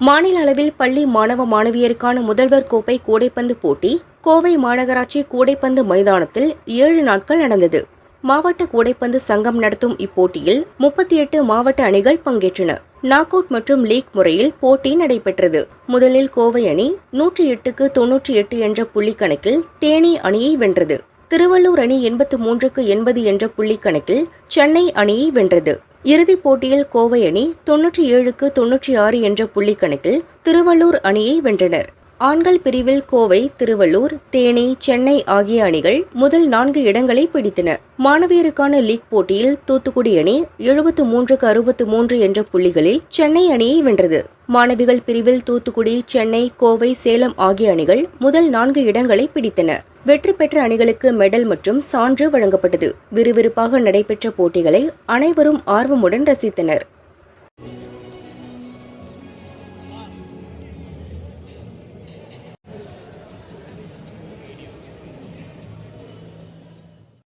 மாநில அளவில் பள்ளி மாணவ மாணவியருக்கான முதல்வர் கோப்பை கூடைப்பந்து போட்டி கோவை மாநகராட்சி கூடைப்பந்து மைதானத்தில் ஏழு நாட்கள் நடந்தது. மாவட்ட கூடைப்பந்து சங்கம் நடத்தும் இப்போட்டியில் முப்பத்தி எட்டு மாவட்ட அணிகள் பங்கேற்றன. நாக் அவுட் மற்றும் லீக் முறையில் போட்டி நடைபெற்றது. முதலில் கோவை அணி நூற்றி எட்டுக்கு தொன்னூற்றி எட்டு என்ற புள்ளி கணக்கில் தேனி அணியை வென்றது. திருவள்ளூர் அணி எண்பத்து மூன்றுக்கு எண்பது என்ற புள்ளி கணக்கில் சென்னை அணியை வென்றது. இறுதிப் போட்டியில் கோவை அணி தொன்னூற்றி ஏழுக்கு தொன்னூற்றி ஆறு என்ற புள்ளி கணக்கில் திருவள்ளூர் அணியை வென்றனர். ஆண்கள் பிரிவில் கோவை திருவள்ளூர் தேனி சென்னை ஆகிய அணிகள் முதல் நான்கு இடங்களை பிடித்தன. மாணவியருக்கான லீக் போட்டியில் தூத்துக்குடி அணி எழுபத்து மூன்றுக்கு அறுபத்து மூன்று என்ற புள்ளிகளில் சென்னை அணியை வென்றது. மாணவிகள் பிரிவில் தூத்துக்குடி சென்னை கோவை சேலம் ஆகிய அணிகள் முதல் நான்கு இடங்களை பிடித்தன. வெற்றி பெற்ற அணிகளுக்கு மெடல் மற்றும் சான்று வழங்கப்பட்டது. விறுவிறுப்பாக நடைபெற்ற போட்டிகளை அனைவரும் ஆர்வமுடன் ரசித்தனர்.